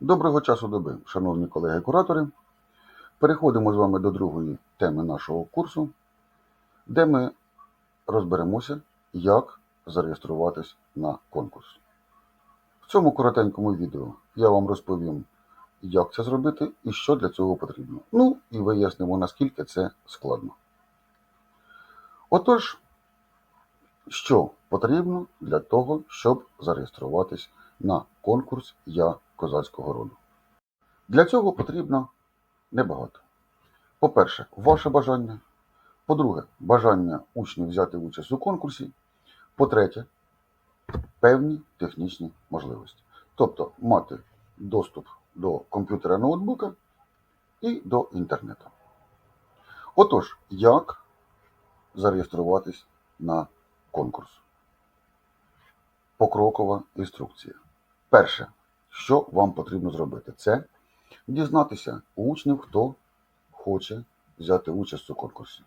Доброго часу доби, шановні колеги-куратори. Переходимо з вами до другої теми нашого курсу, де ми розберемося, як зареєструватись на конкурс. В цьому коротенькому відео я вам розповім, як це зробити і що для цього потрібно. Ну і вияснимо, наскільки це складно. Отож, що потрібно для того, щоб зареєструватись на конкурс Я козацького роду? Для цього потрібно небагато. По-перше, ваше бажання. По-друге, бажання учнів взяти участь у конкурсі. По-третє, певні технічні можливості. Тобто мати доступ до комп'ютера ноутбука і до інтернету. Отож, як зареєструватись на конкурс? Покрокова інструкція. Перше, що вам потрібно зробити, це дізнатися у учнів, хто хоче взяти участь у конкурсі.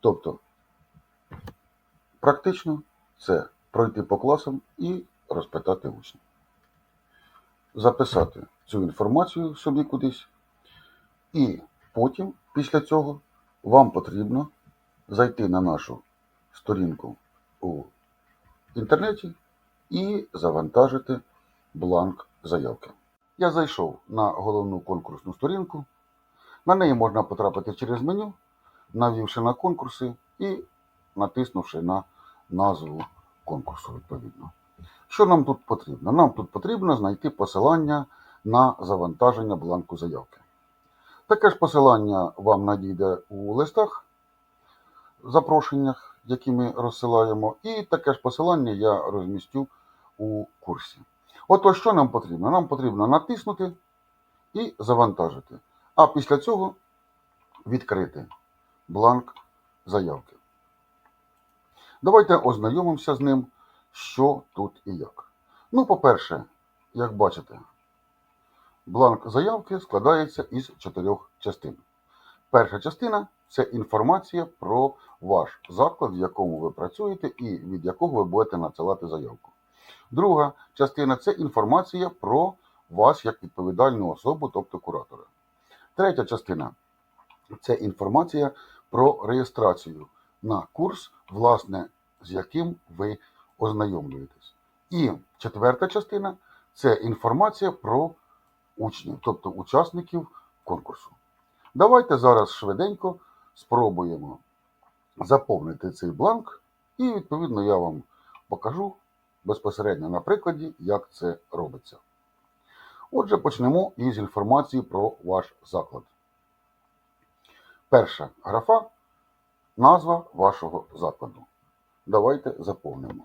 Тобто, практично це пройти по класам і розпитати учнів. Записати цю інформацію собі кудись. І потім, після цього, вам потрібно зайти на нашу сторінку у інтернеті і завантажити бланк заявки. Я зайшов на головну конкурсну сторінку. На неї можна потрапити через меню, навівши на конкурси і натиснувши на назву конкурсу відповідно. Що нам тут потрібно? Нам тут потрібно знайти посилання на завантаження бланку заявки. Таке ж посилання вам надійде у листах, запрошеннях, які ми розсилаємо, і таке ж посилання я розмістю у курсі. Ото що нам потрібно? Нам потрібно натиснути і завантажити. А після цього відкрити бланк заявки. Давайте ознайомимося з ним, що тут і як. Ну, по-перше, як бачите, бланк заявки складається із чотирьох частин. Перша частина це інформація про ваш заклад, в якому ви працюєте і від якого ви будете надсилати заявку. Друга частина це інформація про вас як відповідальну особу, тобто куратора. Третя частина це інформація про реєстрацію на курс, власне, з яким ви ознайомлюєтесь. І четверта частина це інформація про учнів, тобто учасників конкурсу. Давайте зараз швиденько спробуємо заповнити цей бланк, і, відповідно, я вам покажу безпосередньо на прикладі, як це робиться. Отже, почнемо із інформації про ваш заклад. Перша графа назва вашого закладу. Давайте заповнимо.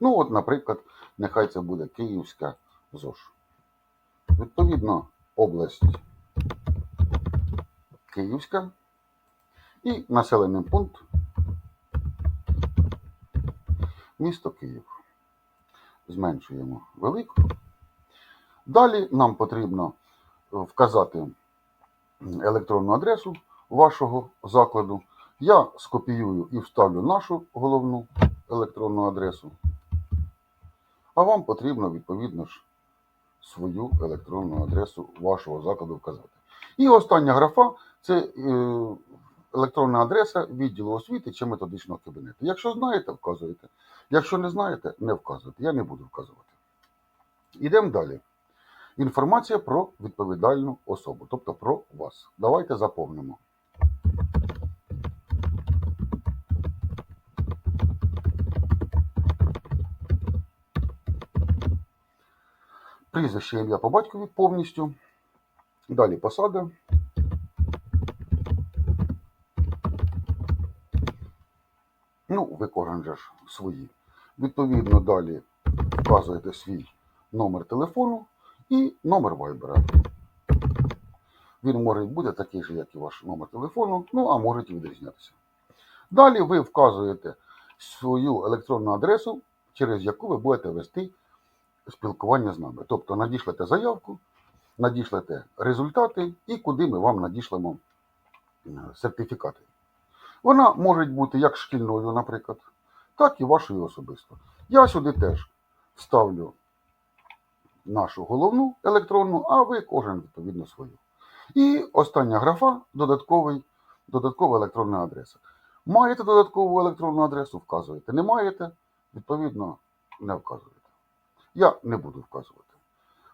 Ну, от, наприклад, нехай це буде Київська ЗОЖ. Відповідно, область Київська і населений пункт місто Київ. Зменшуємо велику. Далі нам потрібно вказати електронну адресу вашого закладу. Я скопіюю і вставлю нашу головну електронну адресу. А вам потрібно, відповідно ж, свою електронну адресу вашого закладу вказати. І остання графа це е, електронна адреса відділу освіти чи методичного кабінету. Якщо знаєте, вказуєте. Якщо не знаєте, не вказуйте. Я не буду вказувати. Ідемо далі. Інформація про відповідальну особу, тобто про вас. Давайте заповнимо. Прізвище ім'я по батькові повністю. Далі посада. Ну, ви кожен же ж свої. Відповідно, далі вказуєте свій номер телефону і номер вайбера. Він може бути такий же, як і ваш номер телефону, ну а може відрізнятися. Далі ви вказуєте свою електронну адресу, через яку ви будете вести спілкування з нами. Тобто надішлете заявку, надішлете результати і куди ми вам надішлемо е, сертифікати. Вона може бути як шкільною, наприклад, так і вашою особисто. Я сюди теж вставлю нашу головну електронну, а ви кожен відповідно свою. І остання графа додатковий, додаткова електронна адреса. Маєте додаткову електронну адресу, вказуєте. Не маєте, відповідно, не вказуєте. Я не буду вказувати.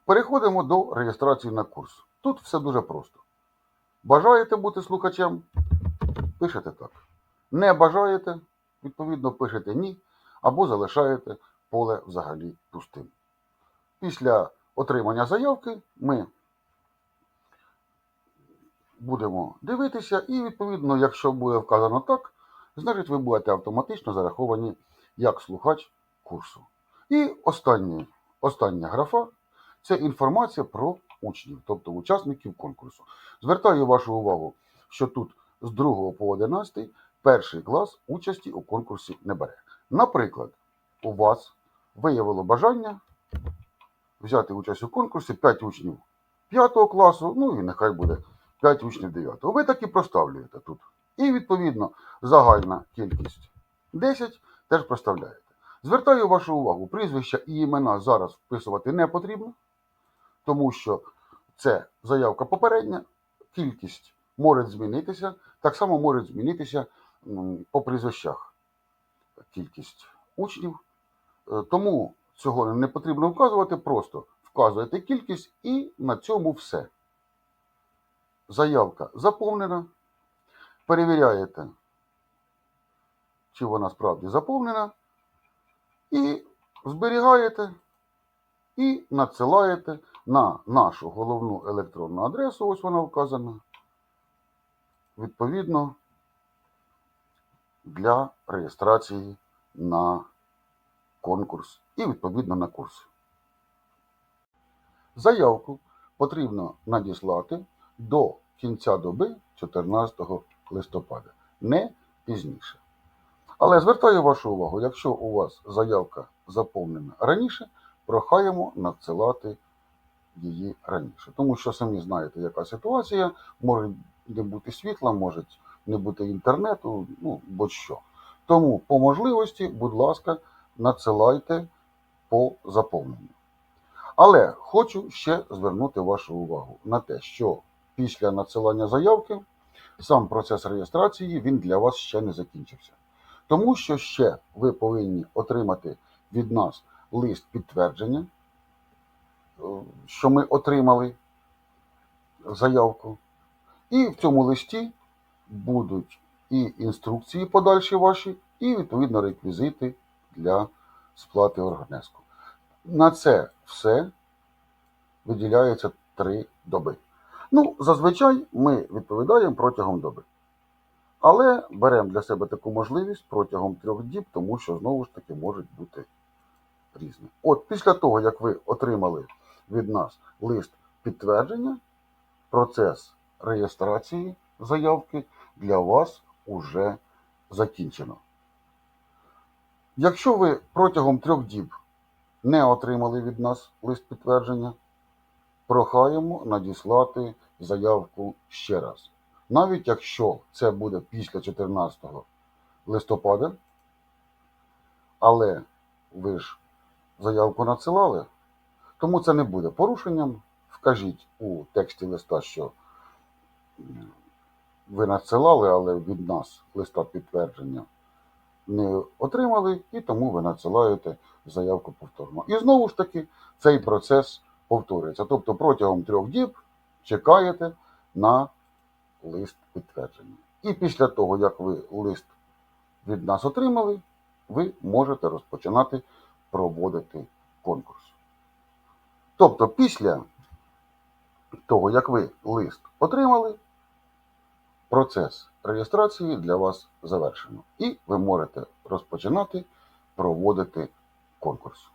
Переходимо до реєстрації на курс. Тут все дуже просто. Бажаєте бути слухачем? Пишете так. Не бажаєте, відповідно, пишете ні, або залишаєте поле взагалі пустим. Після отримання заявки ми будемо дивитися, і, відповідно, якщо буде вказано так, значить ви будете автоматично зараховані як слухач курсу. І останнє, остання графа це інформація про учнів, тобто учасників конкурсу. Звертаю вашу увагу, що тут з 2 по 11 перший клас участі у конкурсі не бере. Наприклад, у вас виявило бажання взяти участь у конкурсі 5 учнів 5 класу, ну і нехай буде 5 учнів 9. Ви так і проставлюєте тут. І відповідно загальна кількість 10 теж проставляєте. Звертаю вашу увагу, прізвища і імена зараз вписувати не потрібно, тому що це заявка попередня, кількість може змінитися, так само може змінитися по прізвищах кількість учнів. Е, Тому цього не потрібно вказувати, просто вказуєте кількість і на цьому все. Заявка заповнена. Перевіряєте, чи вона справді заповнена. І зберігаєте і надсилаєте на нашу головну електронну адресу, ось вона вказана, відповідно для реєстрації на конкурс і відповідно на курс. Заявку потрібно надіслати до кінця доби 14 листопада, не пізніше. Але звертаю вашу увагу, якщо у вас заявка заповнена раніше, прохаємо надсилати її раніше. Тому що самі знаєте, яка ситуація, може не бути світла, може не бути інтернету, ну будь-що. Тому по можливості, будь ласка, надсилайте по заповненню. Але хочу ще звернути вашу увагу на те, що після надсилання заявки сам процес реєстрації він для вас ще не закінчився. Тому що ще ви повинні отримати від нас лист підтвердження, е, що ми отримали заявку. І в цьому листі будуть і інструкції подальші ваші, і відповідно реквізити для сплати оргнеску. На це все виділяється три доби. Ну, зазвичай ми відповідаємо протягом доби. Але беремо для себе таку можливість протягом трьох діб, тому що знову ж таки можуть бути різні. От після того, як ви отримали від нас лист підтвердження, процес реєстрації заявки для вас уже закінчено. Якщо ви протягом трьох діб не отримали від нас лист підтвердження, прохаємо надіслати заявку ще раз. Навіть якщо це буде після 14 листопада, але ви ж заявку надсилали, тому це не буде порушенням. Вкажіть у тексті листа, що ви надсилали, але від нас листа підтвердження не отримали, і тому ви надсилаєте заявку повторно. І знову ж таки цей процес повторюється. Тобто протягом трьох діб чекаєте на лист підтвердження. І після того, як ви лист від нас отримали, ви можете розпочинати проводити конкурс. Тобто, після того, як ви лист отримали, процес реєстрації для вас завершено. І ви можете розпочинати проводити конкурс.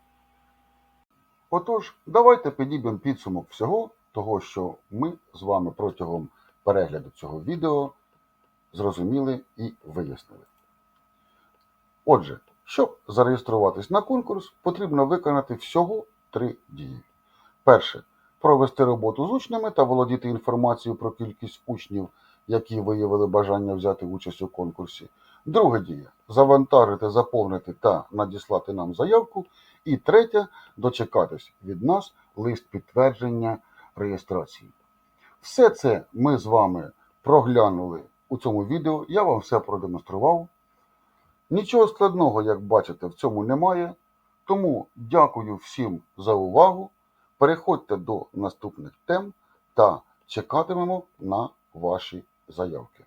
Отож, давайте підіб'ємо підсумок всього того, що ми з вами протягом перегляду цього відео зрозуміли і вияснили. Отже, щоб зареєструватись на конкурс, потрібно виконати всього три дії. Перше провести роботу з учнями та володіти інформацією про кількість учнів, які виявили бажання взяти участь у конкурсі. Друга дія завантажити, заповнити та надіслати нам заявку. І третя дочекатись від нас лист підтвердження реєстрації. Все це ми з вами проглянули у цьому відео. Я вам все продемонстрував. Нічого складного, як бачите, в цьому немає. Тому дякую всім за увагу. Переходьте до наступних тем та чекатимемо на ваші заявки.